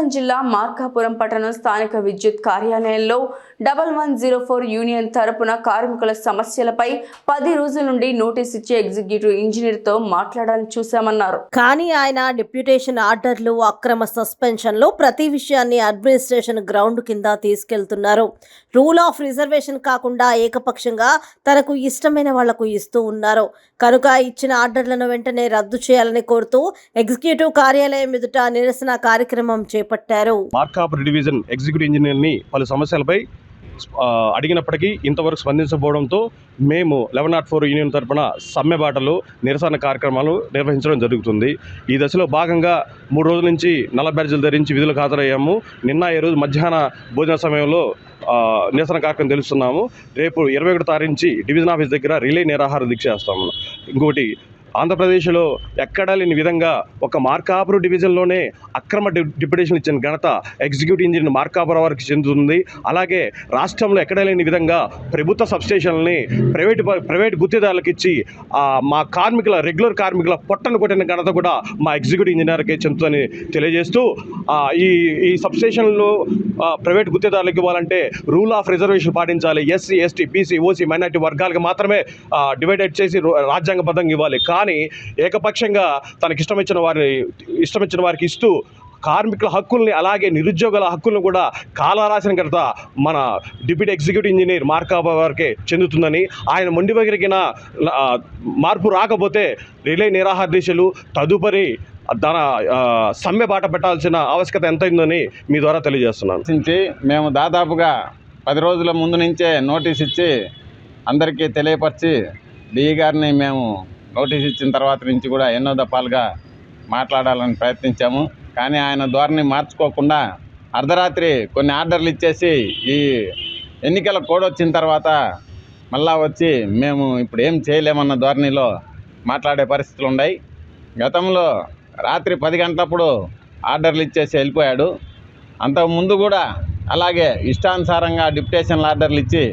ప్రకాశం జిల్లా మార్కాపురం పట్టణం స్థానిక విద్యుత్ కార్యాలయంలో double one zero four union తరపున కార్మికుల సమస్యలపై పది రోజుల నుండి నోటీస్ ఇచ్చే ఎగ్జిక్యూటివ్ ఇంజనీర్తో మాట్లాడాలని చూశామన్నారు. కానీ ఆయన డిప్యూటేషన్ ఆర్డర్లు అక్రమ సస్పెన్షన్లో ప్రతి విషయాన్ని అడ్మినిస్ట్రేషన్ గ్రౌండ్ కింద తీసుకెళ్తున్నారు. రూల్ ఆఫ్ రిజర్వేషన్ కాకుండా ఏకపక్షంగా తనకు ఇష్టమైన వాళ్ళకు ఇస్తూ ఉన్నారు. కనుక ఇచ్చిన ఆర్డర్లను వెంటనే రద్దు చేయాలని కోరుతూ ఎగ్జిక్యూటివ్ కార్యాలయం ఎదుట నిరసన కార్యక్రమం చేపట్టారు మార్కాపురం డివిజన్ ఎగ్జిక్యూటివ్ ఇంజనీర్ని పలు సమస్యలపై అడిగినప్పటికీ ఇంతవరకు స్పందించబోవడంతో మేము లెవెన్ నాట్ ఫోర్ యూనియన్ తరఫున సమ్మె బాటలు నిరసన కార్యక్రమాలు నిర్వహించడం జరుగుతుంది. ఈ దశలో భాగంగా మూడు రోజుల నుంచి నల్ల బ్యాడ్జీలు ధరించి విధులకు హాజరయ్యాము. నిన్న ఈ రోజు మధ్యాహ్న భోజన సమయంలో నిరసన కార్యక్రమం తెలుస్తున్నాము. రేపు ఇరవై ఒకటి తారీఖు డివిజన్ ఆఫీస్ దగ్గర రిలే నిరాహార దీక్ష చేస్తాము. ఇంకోటి ఆంధ్రప్రదేశ్లో ఎక్కడా లేని విధంగా ఒక మార్కాపురు డివిజన్లోనే అక్రమ డి డిప్యుటేషన్ ఇచ్చిన ఘనత ఎగ్జిక్యూటివ్ ఇంజనీర్ మార్కాపురం వారికి చెందుతుంది. అలాగే రాష్ట్రంలో ఎక్కడా లేని విధంగా ప్రభుత్వ సబ్స్టేషన్లని ప్రైవేట్ ప్రైవేట్ గుత్తేదారులకు ఇచ్చి మా కార్మికుల రెగ్యులర్ కార్మికుల పొట్టను కొట్టిన ఘనత కూడా మా ఎగ్జిక్యూటివ్ ఇంజనీర్కే చెందుతుందని తెలియజేస్తూ ఈ ఈ సబ్స్టేషన్లు ప్రైవేట్ గుత్తేదారులకు ఇవ్వాలంటే రూల్ ఆఫ్ రిజర్వేషన్ పాటించాలి. SC ST BC OC minority వర్గాలకు మాత్రమే డివైడెడ్ చేసి రాజ్యాంగబద్ధంగా ఇవ్వాలి. కానీ ఏకపక్షంగా తనకి ఇష్టం ఇచ్చిన వారిని ఇష్టం ఇచ్చిన వారికి ఇస్తూ కార్మికుల హక్కుల్ని అలాగే నిరుద్యోగుల హక్కులను కూడా కాలరాసిన ఘనత మన డిప్యూటీ ఎగ్జిక్యూటివ్ ఇంజనీర్ మార్కాబా వారికే చెందుతుందని ఆయన మొండి వగిరిగిన మార్పు రాకపోతే రిలే నిరాహార దీక్షలు తదుపరి తన సమ్మె బాట పెట్టాల్సిన ఆవశ్యకత ఎంతైందని మీ ద్వారా తెలియజేస్తున్నాను. మేము దాదాపుగా పది రోజుల ముందు నుంచే నోటీస్ ఇచ్చి అందరికీ తెలియపరిచి డిఈ గారిని మేము నోటీస్ ఇచ్చిన తర్వాత నుంచి కూడా ఎన్నో దఫాలుగా మాట్లాడాలని ప్రయత్నించాము. కానీ ఆయన ధోరణి మార్చుకోకుండా అర్ధరాత్రి కొన్ని ఆర్డర్లు ఇచ్చేసి ఈ ఎన్నికల కోడ్ వచ్చిన తర్వాత మళ్ళా వచ్చి మేము ఇప్పుడు ఏం చేయలేమన్న ధోరణిలో మాట్లాడే పరిస్థితులు ఉన్నాయి. గతంలో రాత్రి పది గంటలప్పుడు ఆర్డర్లు ఇచ్చేసి వెళ్ళిపోయాడు. అంతకుముందు కూడా అలాగే ఇష్టానుసారంగా డిప్యుటేషన్ ఆర్డర్లు ఇచ్చి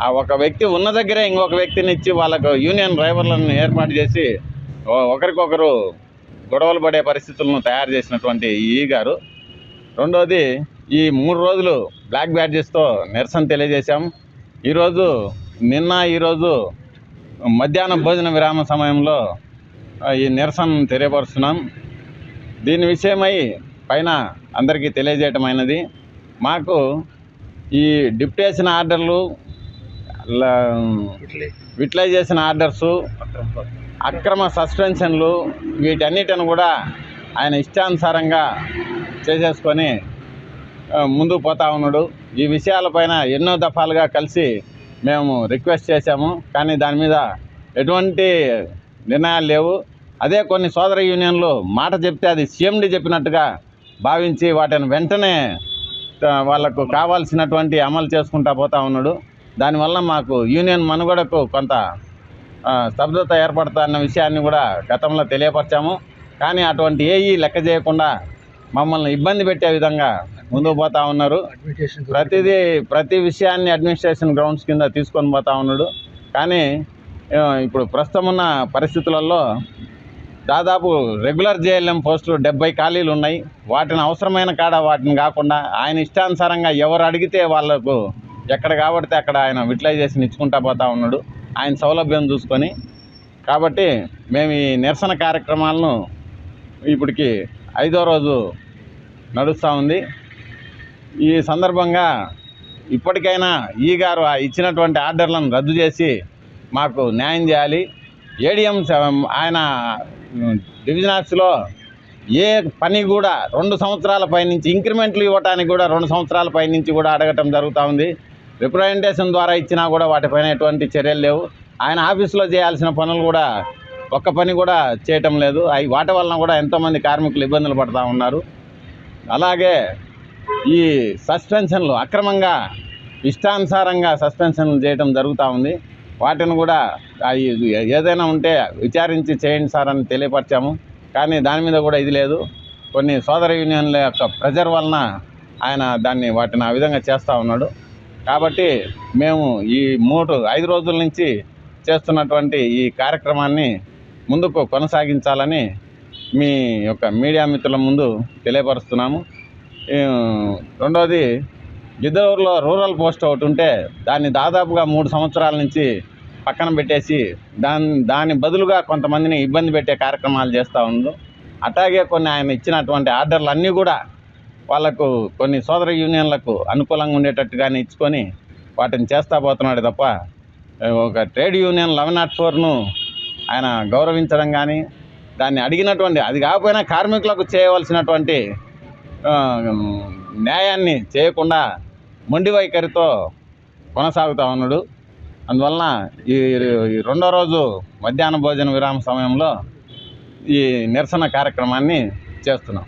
ఆ ఒక వ్యక్తి ఉన్న దగ్గరే ఇంకొక వ్యక్తిని ఇచ్చి వాళ్ళకు యూనియన్ డ్రైవర్లను ఏర్పాటు చేసి ఒకరికొకరు గొడవలు పడే పరిస్థితులను తయారు చేసినటువంటి ఈ గారు. రెండోది ఈ మూడు రోజులు బ్లాక్ బ్యాడ్జెస్తో నిరసన తెలియజేశాం. ఈరోజు నిన్న ఈరోజు మధ్యాహ్నం భోజన విరామ సమయంలో ఈ నిరసన తెలియపరుస్తున్నాం. దీని విషయమై పైన అందరికీ తెలియజేయటమైనది. మాకు ఈ డిప్యుటేషన్ ఆర్డర్లు విటిలైజేషన్ ఆర్డర్సు అక్రమ సస్పెన్షన్లు వీటన్నిటిని కూడా ఆయన ఇష్టానుసారంగా చేసేసుకొని ముందుకు పోతా ఉన్నాడు. ఈ విషయాలపైన ఎన్నో దఫాలుగా కలిసి మేము రిక్వెస్ట్ చేశాము. కానీ దాని మీద ఎటువంటి నిర్ణయాలు లేవు. అదే కొన్ని సోదర యూనియన్లు మాట చెప్తే అది సీఎండి చెప్పినట్టుగా భావించి వాటిని వెంటనే వాళ్ళకు వాళ్ళకు కావాల్సినటువంటి అమలు చేసుకుంటా పోతా ఉన్నాడు. దానివల్ల మాకు యూనియన్ మనుగడకు కొంత స్తబ్దత ఏర్పడుతున్న విషయాన్ని కూడా గతంలో తెలియపరిచాము. కానీ అటువంటి ఏఈ లెక్క చేయకుండా మమ్మల్ని ఇబ్బంది పెట్టే విధంగా ముందుకు పోతా ఉన్నారు. ప్రతిదీ ప్రతి విషయాన్ని అడ్మినిస్ట్రేషన్ గ్రౌండ్స్ కింద తీసుకొని పోతా ఉన్నాడు. కానీ ఇప్పుడు ప్రస్తుతం ఉన్న పరిస్థితులలో దాదాపు రెగ్యులర్ జేఎల్ఎం పోస్టులు డెబ్బై ఖాళీలు ఉన్నాయి. వాటిని అవసరమైన కాడ వాటిని కాకుండా ఆయన ఇష్టానుసారంగా ఎవరు అడిగితే వాళ్ళకు ఎక్కడ కాబడితే అక్కడ ఆయన విటిలైజేషన్ ఇచ్చుకుంటా పోతా ఉన్నాడు. ఆయన సౌలభ్యం చూసుకొని. కాబట్టి మేము ఈ నిరసన కార్యక్రమాలను ఇప్పటికి ఐదో రోజు నడుస్తూ ఉంది. ఈ సందర్భంగా ఇప్పటికైనా ఈ గారు ఆ ఇచ్చినటువంటి ఆర్డర్లను రద్దు చేసి మాకు న్యాయం చేయాలి. ఏడిఎం ఆయన డివిజన్ ఆఫీస్లో ఏ పని కూడా రెండు సంవత్సరాల పైనుంచి ఇంక్రిమెంట్లు ఇవ్వటానికి కూడా రెండు సంవత్సరాల పైనుంచి కూడా అడగటం జరుగుతూ ఉంది. రిప్రజెంటేషన్ ద్వారా ఇచ్చినా కూడా వాటిపైన ఎటువంటి చర్యలు లేవు. ఆయన ఆఫీస్లో చేయాల్సిన పనులు కూడా ఒక్క పని కూడా చేయటం లేదు. అవి వాటి వలన కూడా ఎంతోమంది కార్మికులు ఇబ్బందులు పడుతూ ఉన్నారు. అలాగే ఈ సస్పెన్షన్లు అక్రమంగా ఇష్టానుసారంగా సస్పెన్షన్లు చేయటం జరుగుతూ ఉంది. వాటిని కూడా ఏదైనా ఉంటే విచారించి చేయండి సార్ అని తెలియపరిచాము. కానీ దాని మీద కూడా ఇది లేదు. కొన్ని సోదర యూనియన్ల యొక్క ప్రెజర్ వలన ఆయన దాన్ని వాటిని ఆ విధంగా చేస్తూ ఉన్నాడు. కాబట్టి మేము ఈ మూడు ఐదు రోజుల నుంచి చేస్తున్నటువంటి ఈ కార్యక్రమాన్ని ముందుకు కొనసాగించాలని మీ యొక్క మీడియా మిత్రుల ముందు తెలియపరుస్తున్నాము. రెండవది గిద్దలూరులో రూరల్ పోస్ట్ ఒకటి ఉంటే దాన్ని దాదాపుగా మూడు సంవత్సరాల నుంచి పక్కన పెట్టేసి దాని దాని బదులుగా కొంతమందిని ఇబ్బంది పెట్టే కార్యక్రమాలు చేస్తూ ఉండు. అట్లాగే కొన్ని ఆయన ఇచ్చినటువంటి ఆర్డర్లు అన్నీ కూడా వాళ్ళకు కొన్ని సోదర యూనియన్లకు అనుకూలంగా ఉండేటట్టుగానే ఇచ్చుకొని వాటిని చేస్తా పోతున్నాడు తప్ప ఒక ట్రేడ్ యూనియన్ లెవెన్ నాట్ ఫోర్ను ఆయన గౌరవించడం కానీ దాన్ని అడిగినటువంటి అది కాకపోయినా కార్మికులకు చేయవలసినటువంటి న్యాయాన్ని చేయకుండా మొండి వైఖరితో కొనసాగుతూ ఉన్నాడు. అందువలన ఈ రెండో రోజు మధ్యాహ్న భోజన విరామ సమయంలో ఈ నిరసన కార్యక్రమాన్ని చేస్తున్నాం.